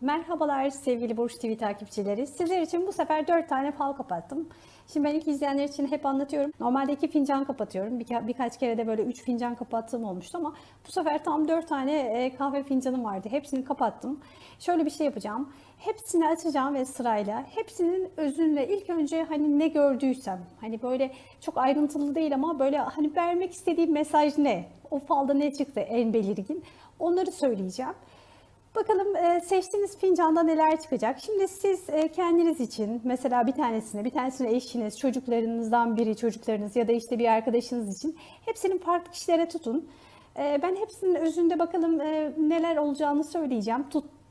Merhabalar sevgili Burç TV takipçileri. Sizler için bu sefer 4 tane fal kapattım. Şimdi ben ilk izleyenler için hep anlatıyorum. Normalde 2 fincan kapatıyorum. Bir, birkaç kere de böyle 3 fincan kapattığım olmuştu ama bu sefer tam 4 tane e, kahve fincanım vardı. Hepsini kapattım. Şöyle bir şey yapacağım. Hepsini açacağım ve sırayla hepsinin özünle ilk önce hani ne gördüysem hani böyle çok ayrıntılı değil ama böyle hani vermek istediğim mesaj ne? O falda ne çıktı en belirgin? Onları söyleyeceğim. Bakalım e, seçtiğiniz fincanda neler çıkacak. Şimdi siz e, kendiniz için mesela bir tanesini, bir tanesini eşiniz, çocuklarınızdan biri, çocuklarınız ya da işte bir arkadaşınız için hepsinin farklı kişilere tutun. E, Ben hepsinin özünde bakalım e, neler olacağını söyleyeceğim.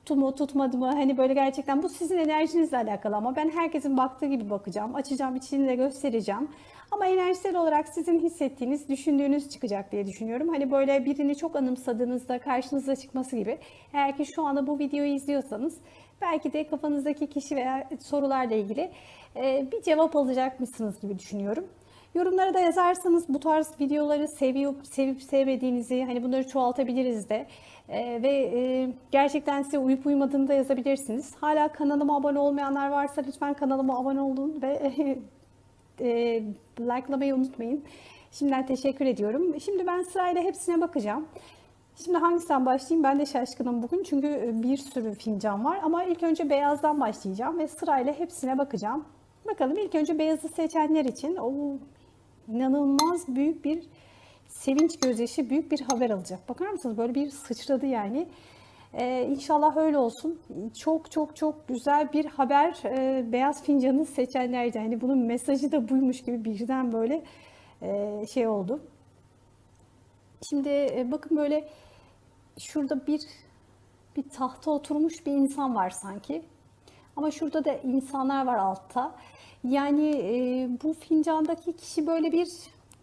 Tuttu mu, tutmadı mı? Hani böyle gerçekten bu sizin enerjinizle alakalı ama ben herkesin baktığı gibi bakacağım. Açacağım, içini de göstereceğim. Ama enerjisel olarak sizin hissettiğiniz, düşündüğünüz çıkacak diye düşünüyorum. Hani böyle birini çok anımsadığınızda karşınıza çıkması gibi. Eğer ki şu anda bu videoyu izliyorsanız belki de kafanızdaki kişi veya sorularla ilgili bir cevap alacakmışsınız gibi düşünüyorum. Yorumlara da yazarsanız bu tarz videoları seviyor, sevip sevmediğinizi, hani bunları çoğaltabiliriz de. E, ve e, gerçekten size uyup uymadığını da yazabilirsiniz. Hala kanalıma abone olmayanlar varsa lütfen kanalıma abone olun ve e, likelamayı unutmayın. Şimdiden teşekkür ediyorum. Şimdi ben sırayla hepsine bakacağım. Şimdi hangisinden başlayayım? Ben de şaşkınım bugün çünkü bir sürü fincan var. Ama ilk önce beyazdan başlayacağım ve sırayla hepsine bakacağım. Bakalım ilk önce beyazı seçenler için o inanılmaz büyük bir sevinç gözyaşı, büyük bir haber alacak. Bakar mısınız? Böyle bir sıçradı yani. Ee, inşallah öyle olsun. Çok çok çok güzel bir haber e, beyaz fincanı seçenlerdi. Hani bunun mesajı da buymuş gibi birden böyle e, şey oldu. Şimdi e, bakın böyle şurada bir bir tahta oturmuş bir insan var sanki. Ama şurada da insanlar var altta. Yani e, bu fincandaki kişi böyle bir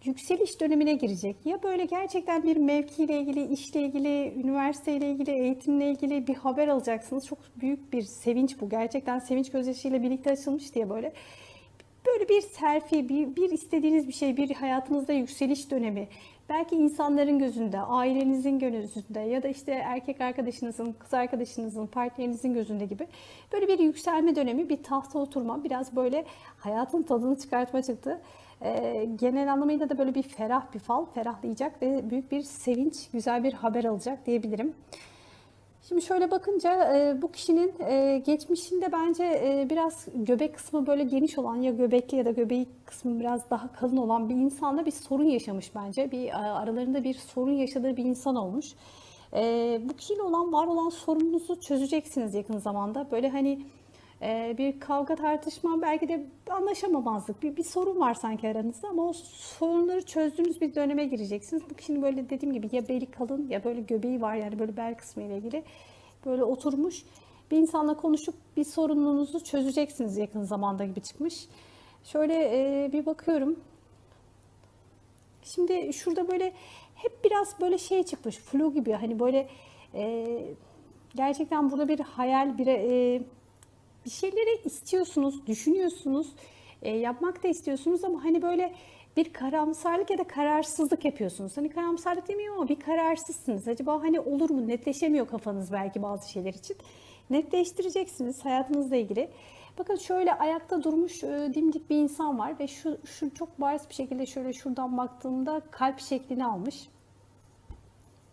yükseliş dönemine girecek. Ya böyle gerçekten bir mevkiyle ilgili, işle ilgili, üniversiteyle ilgili, eğitimle ilgili bir haber alacaksınız. Çok büyük bir sevinç bu. Gerçekten sevinç gözyaşıyla birlikte açılmış diye böyle. Böyle bir terfi, bir, bir istediğiniz bir şey, bir hayatınızda yükseliş dönemi. Belki insanların gözünde, ailenizin gözünde ya da işte erkek arkadaşınızın, kız arkadaşınızın, partnerinizin gözünde gibi böyle bir yükselme dönemi, bir tahta oturma, biraz böyle hayatın tadını çıkartma çıktı. Ee, genel anlamıyla da böyle bir ferah bir fal, ferahlayacak ve büyük bir sevinç, güzel bir haber alacak diyebilirim. Şimdi şöyle bakınca e, bu kişinin e, geçmişinde bence e, biraz göbek kısmı böyle geniş olan ya göbekli ya da göbeği kısmı biraz daha kalın olan bir insanla bir sorun yaşamış bence. Bir aralarında bir sorun yaşadığı bir insan olmuş. Bu kişiyle olan var olan sorununuzu çözeceksiniz yakın zamanda. Böyle hani e, bir kavga tartışma belki de anlaşamamazlık bir, bir sorun var sanki aranızda ama o sorunları çözdüğünüz bir döneme gireceksiniz. Bu kişinin böyle dediğim gibi ya beli kalın ya böyle göbeği var yani böyle bel kısmı ile ilgili böyle oturmuş bir insanla konuşup bir sorununuzu çözeceksiniz yakın zamanda gibi çıkmış. Şöyle e, bir bakıyorum. Şimdi şurada böyle hep biraz böyle şey çıkmış flu gibi hani böyle e, gerçekten burada bir hayal bir e, bir şeyleri istiyorsunuz, düşünüyorsunuz, e, yapmak da istiyorsunuz ama hani böyle bir karamsarlık ya da kararsızlık yapıyorsunuz. Hani karamsarlık demiyorum ama bir kararsızsınız. Acaba hani olur mu? Netleşemiyor kafanız belki bazı şeyler için. Netleştireceksiniz hayatınızla ilgili. Bakın şöyle ayakta durmuş e, dimdik bir insan var ve şu, şu çok bariz bir şekilde şöyle şuradan baktığımda kalp şeklini almış.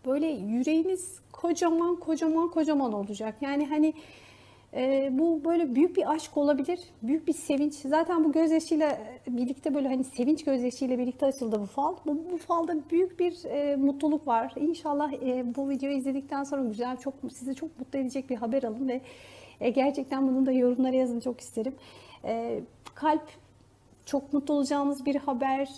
Böyle yüreğiniz kocaman kocaman kocaman olacak. Yani hani e, bu böyle büyük bir aşk olabilir, büyük bir sevinç. Zaten bu gözyaşıyla birlikte böyle hani sevinç gözyaşıyla birlikte açıldı bu fal. Bu, bu falda büyük bir e, mutluluk var. İnşallah e, bu videoyu izledikten sonra güzel, çok sizi çok mutlu edecek bir haber alın ve e, gerçekten bunu da yorumlara yazın çok isterim. E, kalp çok mutlu olacağınız bir haber,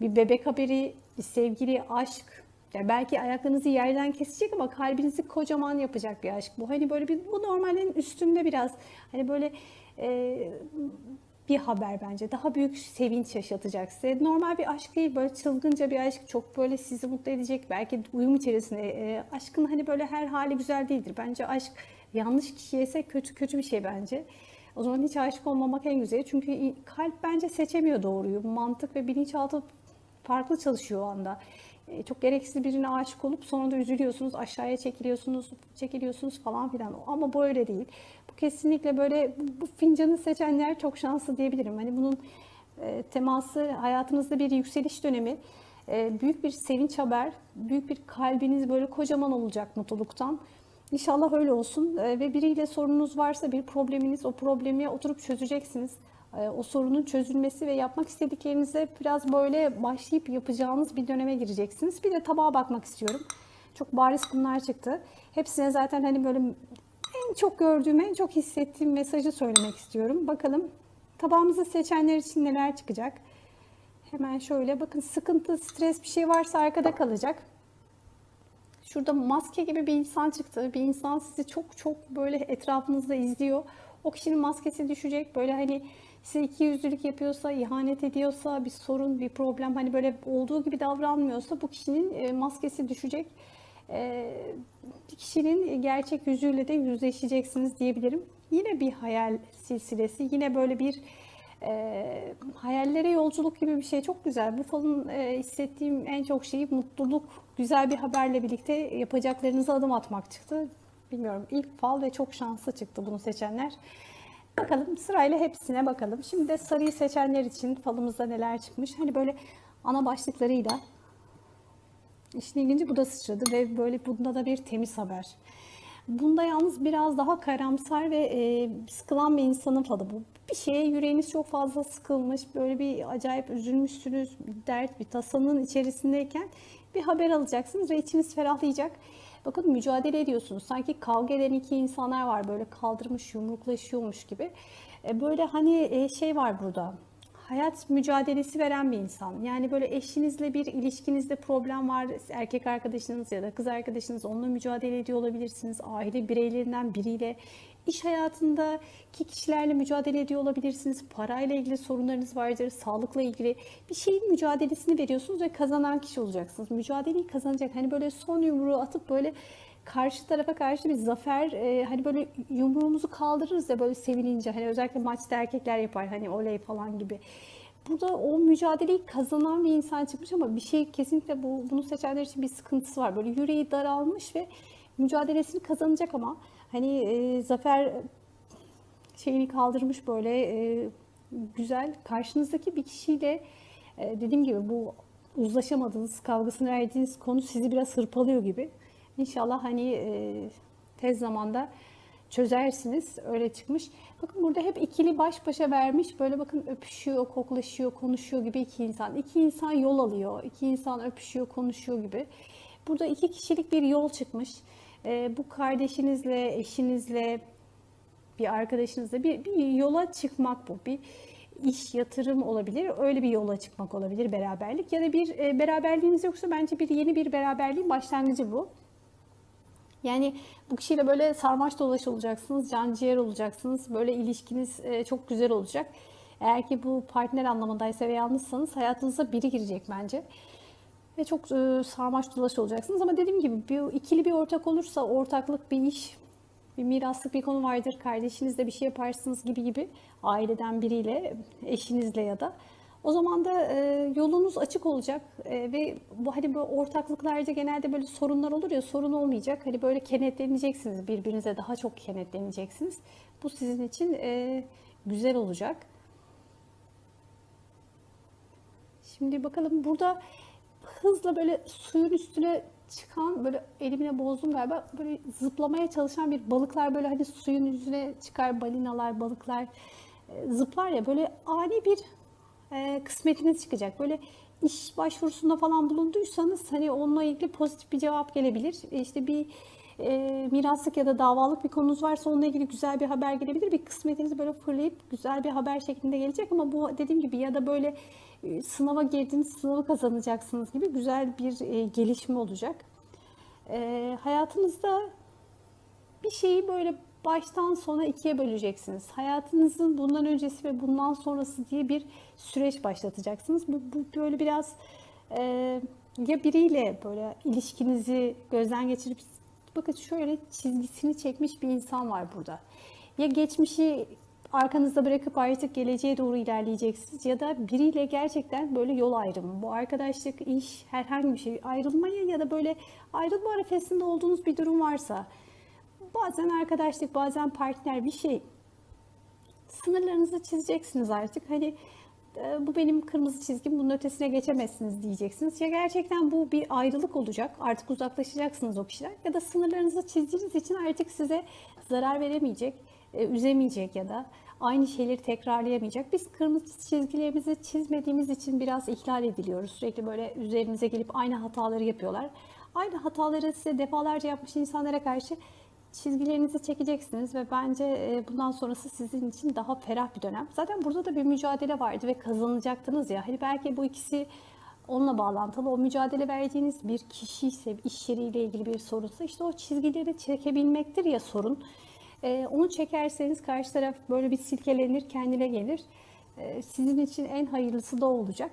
bir bebek haberi, bir sevgili, aşk, yani belki ayaklarınızı yerden kesecek ama kalbinizi kocaman yapacak bir aşk. Bu hani böyle bir bu normalin üstünde biraz hani böyle e, bir haber bence. Daha büyük sevinç yaşatacak size. Normal bir aşk değil böyle çılgınca bir aşk. Çok böyle sizi mutlu edecek. Belki uyum içerisinde. E, aşkın hani böyle her hali güzel değildir. Bence aşk yanlış kişiye ise kötü kötü bir şey bence. O zaman hiç aşık olmamak en güzeli. Çünkü kalp bence seçemiyor doğruyu. Mantık ve bilinçaltı farklı çalışıyor o anda. E, çok gereksiz birine aşık olup sonra da üzülüyorsunuz, aşağıya çekiliyorsunuz, çekiliyorsunuz falan filan. Ama bu öyle değil. Bu kesinlikle böyle bu, fincanı seçenler çok şanslı diyebilirim. Hani bunun e, teması hayatınızda bir yükseliş dönemi. E, büyük bir sevinç haber, büyük bir kalbiniz böyle kocaman olacak mutluluktan. İnşallah öyle olsun ve biriyle sorununuz varsa bir probleminiz o problemi oturup çözeceksiniz. E, O sorunun çözülmesi ve yapmak istediklerinize biraz böyle başlayıp yapacağınız bir döneme gireceksiniz. Bir de tabağa bakmak istiyorum. Çok bariz bunlar çıktı. Hepsine zaten hani böyle en çok gördüğüm, en çok hissettiğim mesajı söylemek istiyorum. Bakalım tabağımızı seçenler için neler çıkacak? Hemen şöyle bakın sıkıntı, stres bir şey varsa arkada kalacak. Şurada maske gibi bir insan çıktı. Bir insan sizi çok çok böyle etrafınızda izliyor. O kişinin maskesi düşecek. Böyle hani size iki yüzlülük yapıyorsa, ihanet ediyorsa, bir sorun, bir problem hani böyle olduğu gibi davranmıyorsa bu kişinin e, maskesi düşecek. E, Bir kişinin gerçek yüzüyle de yüzleşeceksiniz diyebilirim. Yine bir hayal silsilesi, yine böyle bir e, hayallere yolculuk gibi bir şey çok güzel. Bu falın e, hissettiğim en çok şey mutluluk, güzel bir haberle birlikte yapacaklarınıza adım atmak çıktı. Bilmiyorum ilk fal ve çok şanslı çıktı bunu seçenler. Bakalım sırayla hepsine bakalım. Şimdi de sarıyı seçenler için falımızda neler çıkmış. Hani böyle ana başlıklarıyla İşin ilginci bu da sıçradı ve böyle bunda da bir temiz haber. Bunda yalnız biraz daha karamsar ve e, sıkılan bir insanın falı bu. Bir şeye yüreğiniz çok fazla sıkılmış, böyle bir acayip üzülmüşsünüz, bir dert, bir tasanın içerisindeyken bir haber alacaksınız ve içiniz ferahlayacak. Bakın mücadele ediyorsunuz. Sanki kavga eden iki insanlar var böyle kaldırmış, yumruklaşıyormuş gibi. E, böyle hani e, şey var burada hayat mücadelesi veren bir insan. Yani böyle eşinizle bir ilişkinizde problem var. Erkek arkadaşınız ya da kız arkadaşınız onunla mücadele ediyor olabilirsiniz. Aile bireylerinden biriyle iş hayatındaki kişilerle mücadele ediyor olabilirsiniz. Parayla ilgili sorunlarınız vardır. Sağlıkla ilgili bir şeyin mücadelesini veriyorsunuz ve kazanan kişi olacaksınız. Mücadeleyi kazanacak. Hani böyle son yumruğu atıp böyle karşı tarafa karşı bir zafer e, hani böyle yumruğumuzu kaldırırız ya böyle sevinince hani özellikle maçta erkekler yapar hani oley falan gibi. Burada o mücadeleyi kazanan bir insan çıkmış ama bir şey kesinlikle bu bunu seçenler için bir sıkıntısı var. Böyle yüreği daralmış ve mücadelesini kazanacak ama hani e, zafer şeyini kaldırmış böyle e, güzel karşınızdaki bir kişiyle e, dediğim gibi bu uzlaşamadığınız, kavgasını verdiğiniz konu sizi biraz hırpalıyor gibi. İnşallah hani e, tez zamanda çözersiniz. Öyle çıkmış. Bakın burada hep ikili baş başa vermiş. Böyle bakın öpüşüyor, koklaşıyor, konuşuyor gibi iki insan. İki insan yol alıyor. iki insan öpüşüyor, konuşuyor gibi. Burada iki kişilik bir yol çıkmış. E, bu kardeşinizle, eşinizle, bir arkadaşınızla bir, bir yola çıkmak bu. Bir iş, yatırım olabilir. Öyle bir yola çıkmak olabilir beraberlik. Ya da bir e, beraberliğiniz yoksa bence bir yeni bir beraberliğin başlangıcı bu. Yani bu kişiyle böyle sarmaş dolaş olacaksınız, can ciğer olacaksınız. Böyle ilişkiniz e, çok güzel olacak. Eğer ki bu partner anlamındaysa ve yalnızsanız hayatınıza biri girecek bence. Ve çok e, sarmaş dolaş olacaksınız. Ama dediğim gibi bir, ikili bir ortak olursa ortaklık bir iş, bir miraslık bir konu vardır. Kardeşinizle bir şey yaparsınız gibi gibi aileden biriyle, eşinizle ya da. O zaman da e, yolunuz açık olacak e, ve bu hani bu ortaklıklarda genelde böyle sorunlar olur ya sorun olmayacak. Hani böyle kenetleneceksiniz birbirinize daha çok kenetleneceksiniz. Bu sizin için e, güzel olacak. Şimdi bakalım burada hızla böyle suyun üstüne çıkan böyle elimine bozdum galiba böyle zıplamaya çalışan bir balıklar böyle hani suyun yüzüne çıkar balinalar balıklar e, zıplar ya böyle ani bir e, kısmetiniz çıkacak. Böyle iş başvurusunda falan bulunduysanız hani onunla ilgili pozitif bir cevap gelebilir. E, İşte bir e, miraslık ya da davalık bir konunuz varsa onunla ilgili güzel bir haber gelebilir. Bir kısmetiniz böyle fırlayıp güzel bir haber şeklinde gelecek ama bu dediğim gibi ya da böyle sınava girdiğiniz sınavı kazanacaksınız gibi güzel bir e, gelişme olacak. E, hayatınızda bir şeyi böyle baştan sona ikiye böleceksiniz. Hayatınızın bundan öncesi ve bundan sonrası diye bir süreç başlatacaksınız. Bu, bu böyle biraz e, ya biriyle böyle ilişkinizi gözden geçirip bakın şöyle çizgisini çekmiş bir insan var burada. Ya geçmişi arkanızda bırakıp artık geleceğe doğru ilerleyeceksiniz ya da biriyle gerçekten böyle yol ayrımı, bu arkadaşlık, iş, herhangi bir şey ayrılmaya ya da böyle ayrılma arifesinde olduğunuz bir durum varsa bazen arkadaşlık, bazen partner bir şey sınırlarınızı çizeceksiniz artık. Hani e, bu benim kırmızı çizgim, bunun ötesine geçemezsiniz diyeceksiniz. Ya gerçekten bu bir ayrılık olacak, artık uzaklaşacaksınız o kişiler. Ya da sınırlarınızı çizdiğiniz için artık size zarar veremeyecek, üzemeyecek ya da aynı şeyleri tekrarlayamayacak. Biz kırmızı çizgilerimizi çizmediğimiz için biraz ihlal ediliyoruz. Sürekli böyle üzerimize gelip aynı hataları yapıyorlar. Aynı hataları size defalarca yapmış insanlara karşı çizgilerinizi çekeceksiniz ve bence e, bundan sonrası sizin için daha ferah bir dönem. Zaten burada da bir mücadele vardı ve kazanacaktınız ya. Hani belki bu ikisi onunla bağlantılı. O mücadele verdiğiniz bir kişi ise, iş yeriyle ilgili bir sorunsa işte o çizgileri çekebilmektir ya sorun. E, onu çekerseniz karşı taraf böyle bir silkelenir, kendine gelir. E, sizin için en hayırlısı da olacak.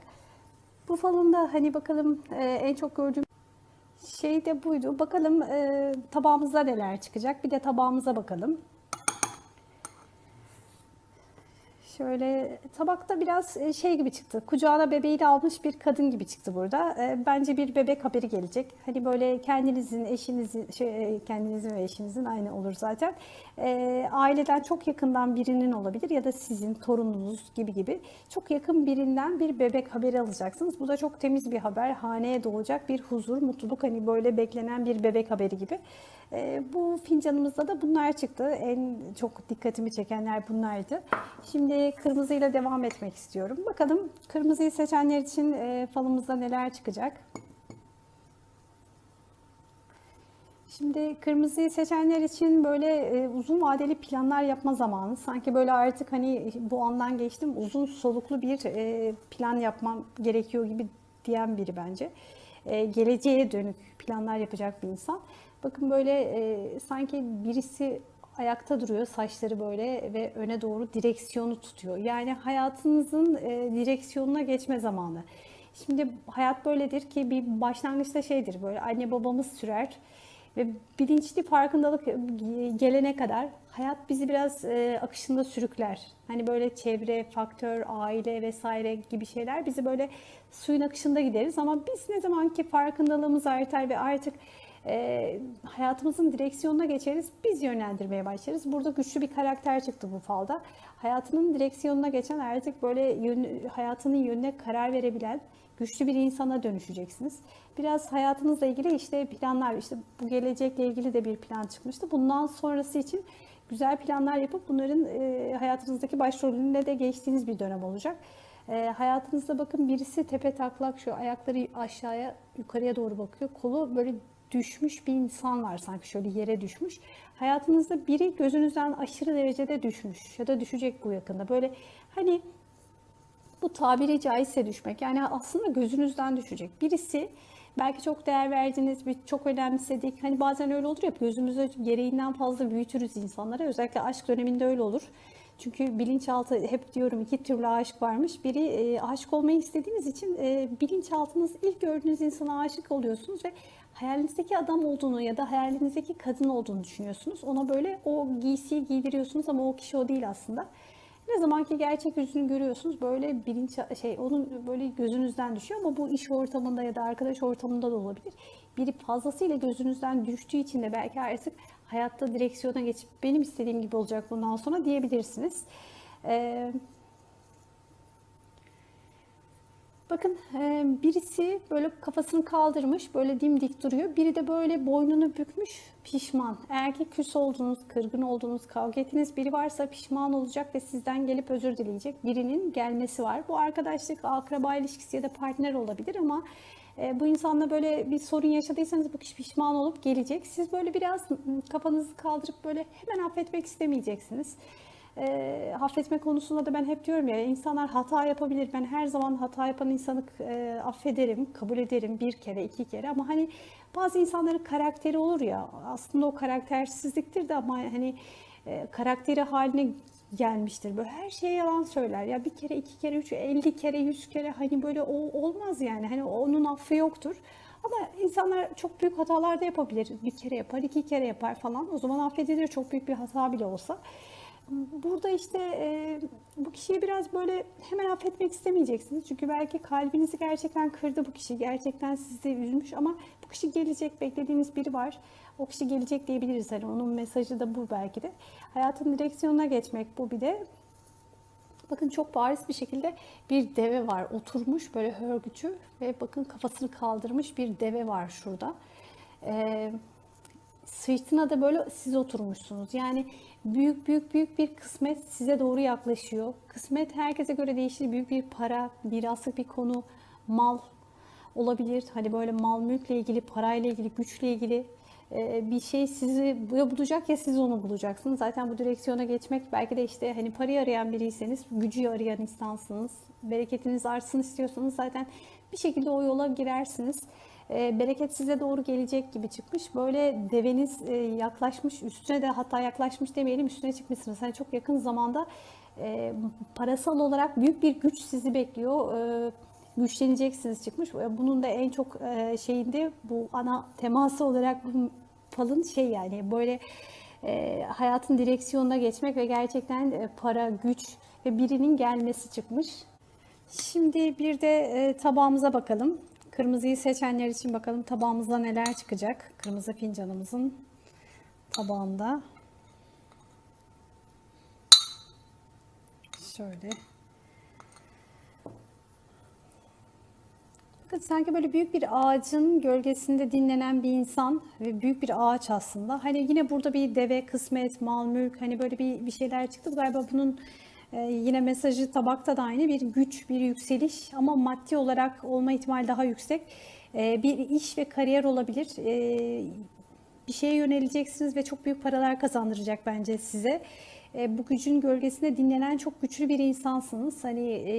Bu falında hani bakalım e, en çok gördüğüm şey de buydu. Bakalım e, tabağımızda neler çıkacak. Bir de tabağımıza bakalım. Şöyle tabakta biraz e, şey gibi çıktı. Kucağına bebeği de almış bir kadın gibi çıktı burada. E, Bence bir bebek haberi gelecek. Hani böyle kendinizin, eşinizin, şey, e, kendinizin ve eşinizin aynı olur zaten. Aileden çok yakından birinin olabilir ya da sizin torununuz gibi gibi çok yakın birinden bir bebek haberi alacaksınız. Bu da çok temiz bir haber. Haneye doğacak bir huzur, mutluluk hani böyle beklenen bir bebek haberi gibi. Bu fincanımızda da bunlar çıktı. En çok dikkatimi çekenler bunlardı. Şimdi kırmızıyla devam etmek istiyorum. Bakalım kırmızıyı seçenler için e, falımızda neler çıkacak? Şimdi kırmızıyı seçenler için böyle e, uzun vadeli planlar yapma zamanı. Sanki böyle artık hani bu andan geçtim uzun soluklu bir e, plan yapmam gerekiyor gibi diyen biri bence. E, geleceğe dönük planlar yapacak bir insan. Bakın böyle e, sanki birisi ayakta duruyor saçları böyle ve öne doğru direksiyonu tutuyor. Yani hayatınızın e, direksiyonuna geçme zamanı. Şimdi hayat böyledir ki bir başlangıçta şeydir böyle anne babamız sürer ve bilinçli farkındalık gelene kadar hayat bizi biraz e, akışında sürükler. Hani böyle çevre, faktör, aile vesaire gibi şeyler bizi böyle suyun akışında gideriz ama biz ne zaman ki farkındalığımız artar ve artık e, hayatımızın direksiyonuna geçeriz, biz yönlendirmeye başlarız. Burada güçlü bir karakter çıktı bu falda. Hayatının direksiyonuna geçen artık böyle yön, hayatının yönüne karar verebilen güçlü bir insana dönüşeceksiniz. Biraz hayatınızla ilgili işte planlar, işte bu gelecekle ilgili de bir plan çıkmıştı. Bundan sonrası için güzel planlar yapıp bunların e, hayatınızdaki başrolünde de geçtiğiniz bir dönem olacak. E, hayatınızda bakın birisi tepe taklak şu ayakları aşağıya yukarıya doğru bakıyor. Kolu böyle düşmüş bir insan var sanki şöyle yere düşmüş. Hayatınızda biri gözünüzden aşırı derecede düşmüş ya da düşecek bu yakında. Böyle hani bu tabiri caizse düşmek. Yani aslında gözünüzden düşecek. Birisi belki çok değer verdiğiniz, bir çok önemsedik. Hani bazen öyle olur ya gözümüzü gereğinden fazla büyütürüz insanlara. Özellikle aşk döneminde öyle olur. Çünkü bilinçaltı hep diyorum iki türlü aşk varmış. Biri e, aşık olmayı istediğiniz için e, bilinçaltınız ilk gördüğünüz insana aşık oluyorsunuz ve hayalinizdeki adam olduğunu ya da hayalinizdeki kadın olduğunu düşünüyorsunuz. Ona böyle o giysiyi giydiriyorsunuz ama o kişi o değil aslında. Ne zaman ki gerçek yüzünü görüyorsunuz böyle bilinç şey onun böyle gözünüzden düşüyor ama bu iş ortamında ya da arkadaş ortamında da olabilir. Biri fazlasıyla gözünüzden düştüğü için de belki artık hayatta direksiyona geçip benim istediğim gibi olacak bundan sonra diyebilirsiniz. Ee, Bakın e, birisi böyle kafasını kaldırmış, böyle dimdik duruyor. Biri de böyle boynunu bükmüş, pişman. Eğer ki küs olduğunuz, kırgın olduğunuz, kavga ettiğiniz biri varsa pişman olacak ve sizden gelip özür dileyecek. Birinin gelmesi var. Bu arkadaşlık, akraba ilişkisi ya da partner olabilir ama e, bu insanla böyle bir sorun yaşadıysanız bu kişi pişman olup gelecek. Siz böyle biraz kafanızı kaldırıp böyle hemen affetmek istemeyeceksiniz e, affetme konusunda da ben hep diyorum ya insanlar hata yapabilir. Ben her zaman hata yapan insanı e, affederim, kabul ederim bir kere, iki kere ama hani bazı insanların karakteri olur ya aslında o karaktersizliktir de ama hani e, karakteri haline gelmiştir. Böyle her şeye yalan söyler. Ya bir kere, iki kere, üç, elli kere, yüz kere hani böyle o, olmaz yani. Hani onun affı yoktur. Ama insanlar çok büyük hatalar da yapabilir. Bir kere yapar, iki kere yapar falan. O zaman affedilir çok büyük bir hata bile olsa. Burada işte e, bu kişiyi biraz böyle hemen affetmek istemeyeceksiniz. Çünkü belki kalbinizi gerçekten kırdı bu kişi. Gerçekten sizi üzmüş ama bu kişi gelecek. Beklediğiniz biri var. O kişi gelecek diyebiliriz. Hani onun mesajı da bu belki de. Hayatın direksiyonuna geçmek bu bir de. Bakın çok bariz bir şekilde bir deve var. Oturmuş böyle hörgücü ve bakın kafasını kaldırmış bir deve var şurada. Ee, sırtına da böyle siz oturmuşsunuz. Yani büyük büyük büyük bir kısmet size doğru yaklaşıyor. Kısmet herkese göre değişir. Büyük bir para, miraslık bir konu, mal olabilir. Hani böyle mal mülkle ilgili, parayla ilgili, güçle ilgili e, bir şey sizi ya bulacak ya siz onu bulacaksınız. Zaten bu direksiyona geçmek belki de işte hani parayı arayan biriyseniz, gücü arayan insansınız. Bereketiniz artsın istiyorsanız zaten bir şekilde o yola girersiniz. E, bereket size doğru gelecek gibi çıkmış. Böyle deveniz e, yaklaşmış, üstüne de hatta yaklaşmış demeyelim üstüne çıkmışsınız. Hani çok yakın zamanda e, parasal olarak büyük bir güç sizi bekliyor. E, güçleneceksiniz çıkmış. Bunun da en çok e, şeyinde bu ana teması olarak bu falın şey yani böyle e, hayatın direksiyonuna geçmek ve gerçekten e, para, güç ve birinin gelmesi çıkmış. Şimdi bir de e, tabağımıza bakalım. Kırmızıyı seçenler için bakalım tabağımızda neler çıkacak. Kırmızı fincanımızın tabağında. Şöyle. Bakın sanki böyle büyük bir ağacın gölgesinde dinlenen bir insan ve büyük bir ağaç aslında. Hani yine burada bir deve, kısmet, mal, mülk hani böyle bir, bir şeyler çıktı. Galiba bunun e, yine mesajı tabakta da aynı bir güç, bir yükseliş ama maddi olarak olma ihtimali daha yüksek. E, bir iş ve kariyer olabilir. E, bir şeye yöneleceksiniz ve çok büyük paralar kazandıracak bence size. Bu gücün gölgesinde dinlenen çok güçlü bir insansınız. Hani e,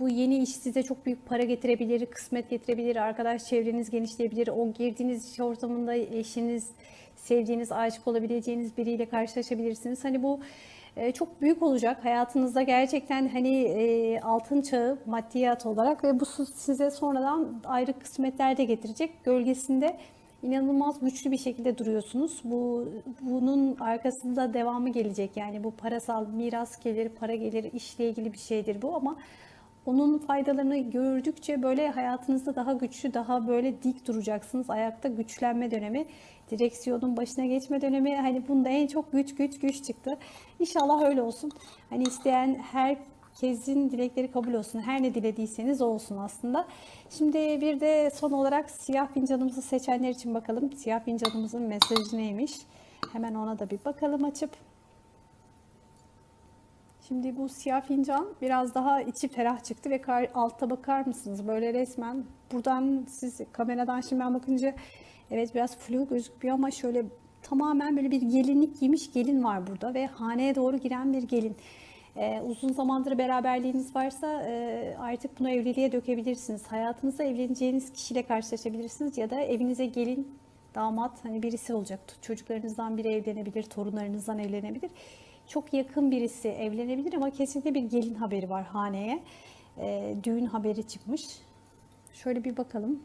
bu yeni iş size çok büyük para getirebilir, kısmet getirebilir, arkadaş çevreniz genişleyebilir. O girdiğiniz iş ortamında eşiniz, sevdiğiniz, aşık olabileceğiniz biriyle karşılaşabilirsiniz. Hani bu çok büyük olacak hayatınızda gerçekten hani e, altın çağı maddiyat olarak ve bu size sonradan ayrı kısmetler de getirecek. Gölgesinde inanılmaz güçlü bir şekilde duruyorsunuz. Bu bunun arkasında devamı gelecek. Yani bu parasal miras gelir, para gelir, işle ilgili bir şeydir bu ama onun faydalarını gördükçe böyle hayatınızda daha güçlü, daha böyle dik duracaksınız. Ayakta güçlenme dönemi, direksiyonun başına geçme dönemi. Hani bunda en çok güç güç güç çıktı. İnşallah öyle olsun. Hani isteyen her Herkesin dilekleri kabul olsun. Her ne dilediyseniz olsun aslında. Şimdi bir de son olarak siyah fincanımızı seçenler için bakalım. Siyah fincanımızın mesajı neymiş? Hemen ona da bir bakalım açıp. Şimdi bu siyah fincan biraz daha içi ferah çıktı ve altta bakar mısınız? Böyle resmen buradan siz kameradan şimdi ben bakınca evet biraz flu gözüküyor ama şöyle tamamen böyle bir gelinlik giymiş gelin var burada ve haneye doğru giren bir gelin. Ee, uzun zamandır beraberliğiniz varsa e, artık bunu evliliğe dökebilirsiniz. Hayatınızda evleneceğiniz kişiyle karşılaşabilirsiniz ya da evinize gelin, damat hani birisi olacak. Çocuklarınızdan biri evlenebilir, torunlarınızdan evlenebilir. Çok yakın birisi evlenebilir ama kesinlikle bir gelin haberi var haneye. E, düğün haberi çıkmış. Şöyle bir bakalım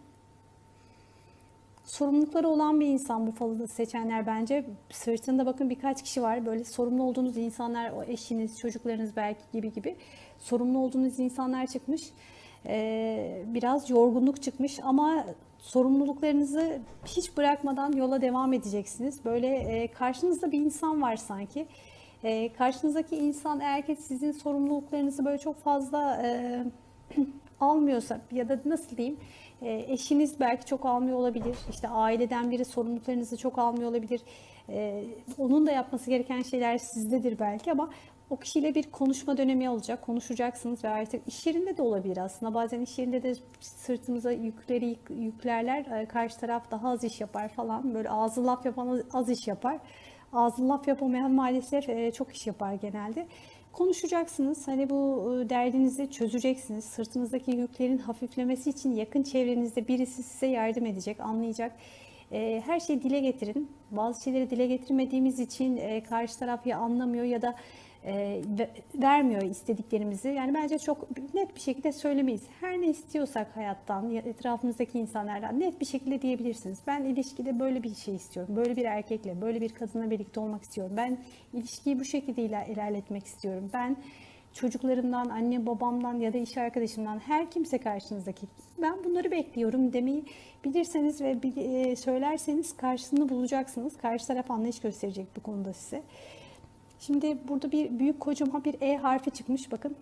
sorumlulukları olan bir insan bu falı seçenler bence. Sırtında bakın birkaç kişi var. Böyle sorumlu olduğunuz insanlar, o eşiniz, çocuklarınız belki gibi gibi sorumlu olduğunuz insanlar çıkmış. Ee, biraz yorgunluk çıkmış ama sorumluluklarınızı hiç bırakmadan yola devam edeceksiniz. Böyle e, karşınızda bir insan var sanki. E, karşınızdaki insan eğer ki sizin sorumluluklarınızı böyle çok fazla e, almıyorsa ya da nasıl diyeyim e, eşiniz belki çok almıyor olabilir. İşte aileden biri sorumluluklarınızı çok almıyor olabilir. E, onun da yapması gereken şeyler sizdedir belki ama o kişiyle bir konuşma dönemi olacak. Konuşacaksınız ve artık iş yerinde de olabilir aslında. Bazen iş yerinde de sırtımıza yükleri yüklerler. E, karşı taraf daha az iş yapar falan. Böyle ağzı laf yapan az iş yapar. Ağzı laf yapamayan maalesef e, çok iş yapar genelde konuşacaksınız. Hani bu e, derdinizi çözeceksiniz. Sırtınızdaki yüklerin hafiflemesi için yakın çevrenizde birisi size yardım edecek, anlayacak. e, her şeyi dile getirin. Bazı şeyleri dile getirmediğimiz için e, karşı taraf ya anlamıyor ya da e, ve- vermiyor istediklerimizi. Yani bence çok net bir şekilde söylemeyiz. Her ne istiyorsak hayattan, ya etrafımızdaki insanlardan net bir şekilde diyebilirsiniz. Ben ilişkide böyle bir şey istiyorum. Böyle bir erkekle, böyle bir kadınla birlikte olmak istiyorum. Ben ilişkiyi bu şekilde iler- ilerletmek istiyorum. Ben çocuklarımdan, anne babamdan ya da iş arkadaşımdan her kimse karşınızdaki ben bunları bekliyorum demeyi bilirseniz ve e, söylerseniz karşılığını bulacaksınız. Karşı taraf anlayış gösterecek bu konuda size. Şimdi burada bir büyük kocaman bir E harfi çıkmış bakın.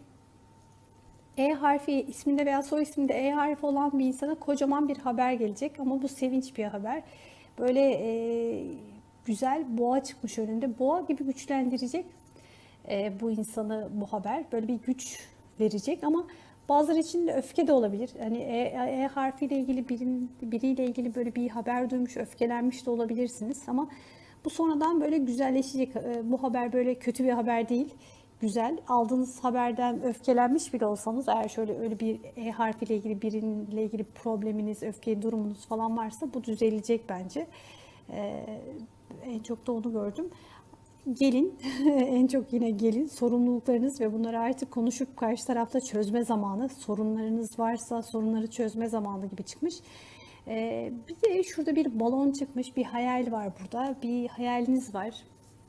E harfi isminde veya soy isminde E harfi olan bir insana kocaman bir haber gelecek ama bu sevinç bir haber. Böyle e, güzel boğa çıkmış önünde. Boğa gibi güçlendirecek e, bu insanı bu haber. Böyle bir güç verecek ama bazıları için de öfke de olabilir. Hani E, e harfiyle ilgili birin, biriyle ilgili böyle bir haber duymuş, öfkelenmiş de olabilirsiniz ama bu sonradan böyle güzelleşecek. E, Bu haber böyle kötü bir haber değil. Güzel. Aldığınız haberden öfkelenmiş bile olsanız eğer şöyle öyle bir E harfiyle ilgili biriyle ilgili probleminiz, öfke durumunuz falan varsa bu düzelecek bence. E, en çok da onu gördüm. Gelin, en çok yine gelin sorumluluklarınız ve bunları artık konuşup karşı tarafta çözme zamanı, sorunlarınız varsa sorunları çözme zamanı gibi çıkmış. Ee, bir de şurada bir balon çıkmış, bir hayal var burada, bir hayaliniz var.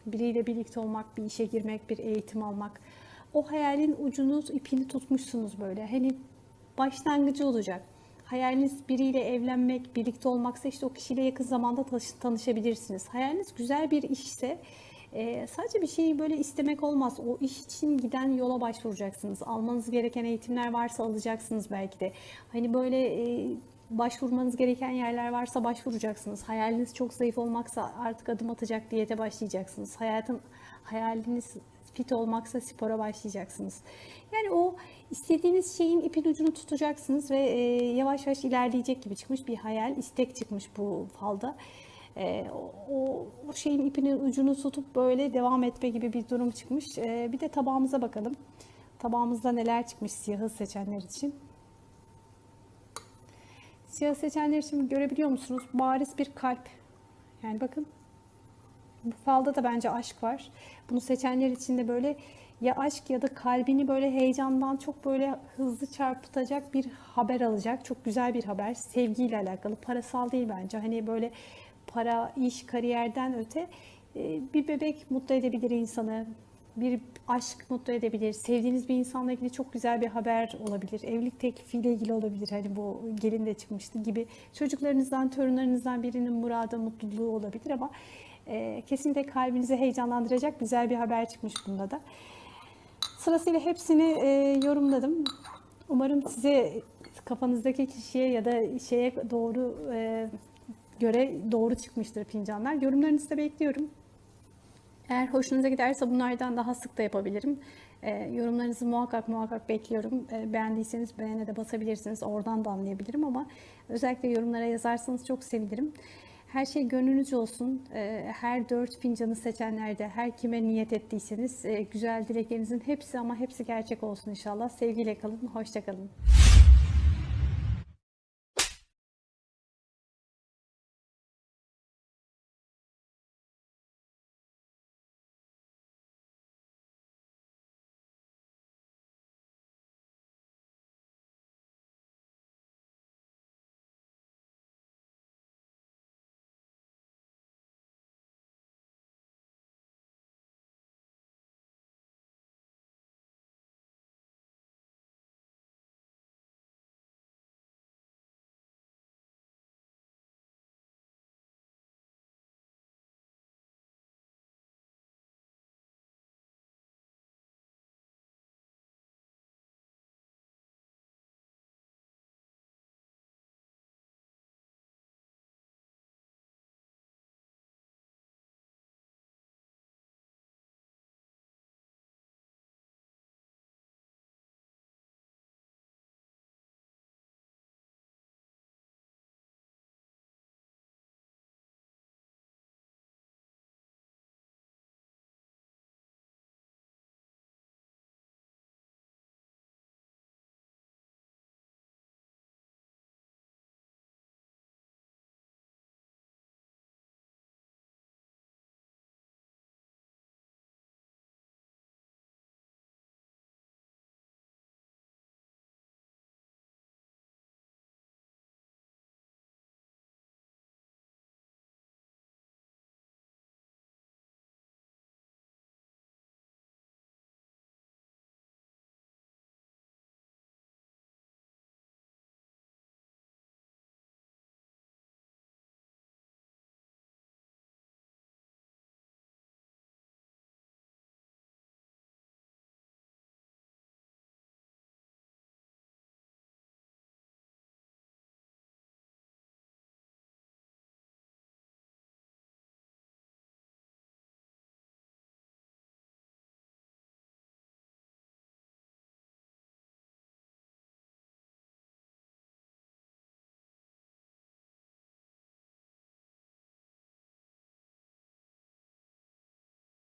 Biriyle birlikte olmak, bir işe girmek, bir eğitim almak. O hayalin ucunu, ipini tutmuşsunuz böyle. Hani başlangıcı olacak. Hayaliniz biriyle evlenmek, birlikte olmaksa işte o kişiyle yakın zamanda tanış- tanışabilirsiniz. Hayaliniz güzel bir işse e, sadece bir şeyi böyle istemek olmaz. O iş için giden yola başvuracaksınız. Almanız gereken eğitimler varsa alacaksınız belki de. Hani böyle e, başvurmanız gereken yerler varsa başvuracaksınız. Hayaliniz çok zayıf olmaksa artık adım atacak diyete başlayacaksınız. Hayatın hayaliniz fit olmaksa spora başlayacaksınız. Yani o istediğiniz şeyin ipin ucunu tutacaksınız ve e, yavaş yavaş ilerleyecek gibi çıkmış bir hayal, istek çıkmış bu falda. E, o, o şeyin ipinin ucunu tutup böyle devam etme gibi bir durum çıkmış. E, bir de tabağımıza bakalım. Tabağımızda neler çıkmış siyahı seçenler için. Siyah seçenler için görebiliyor musunuz? Bariz bir kalp. Yani bakın bu falda da bence aşk var. Bunu seçenler için de böyle ya aşk ya da kalbini böyle heyecandan çok böyle hızlı çarpıtacak bir haber alacak. Çok güzel bir haber. Sevgiyle alakalı. Parasal değil bence. Hani böyle para, iş, kariyerden öte e, bir bebek mutlu edebilir insanı. Bir aşk mutlu edebilir. Sevdiğiniz bir insanla ilgili çok güzel bir haber olabilir. Evlilik teklifiyle ilgili olabilir. Hani bu gelin de çıkmıştı gibi. Çocuklarınızdan, torunlarınızdan birinin muradı, mutluluğu olabilir ama e, kesinlikle kalbinizi heyecanlandıracak güzel bir haber çıkmış bunda da. Sırasıyla hepsini e, yorumladım. Umarım size kafanızdaki kişiye ya da şeye doğru e, göre doğru çıkmıştır fincanlar. Yorumlarınızı da bekliyorum. Eğer hoşunuza giderse bunlardan daha sık da yapabilirim. E, yorumlarınızı muhakkak muhakkak bekliyorum. E, beğendiyseniz beğene de basabilirsiniz. Oradan da anlayabilirim ama özellikle yorumlara yazarsanız çok sevinirim. Her şey gönlünüzce olsun. E, her dört fincanı seçenlerde, her kime niyet ettiyseniz e, güzel dileklerinizin hepsi ama hepsi gerçek olsun inşallah. Sevgiyle kalın, hoşça kalın.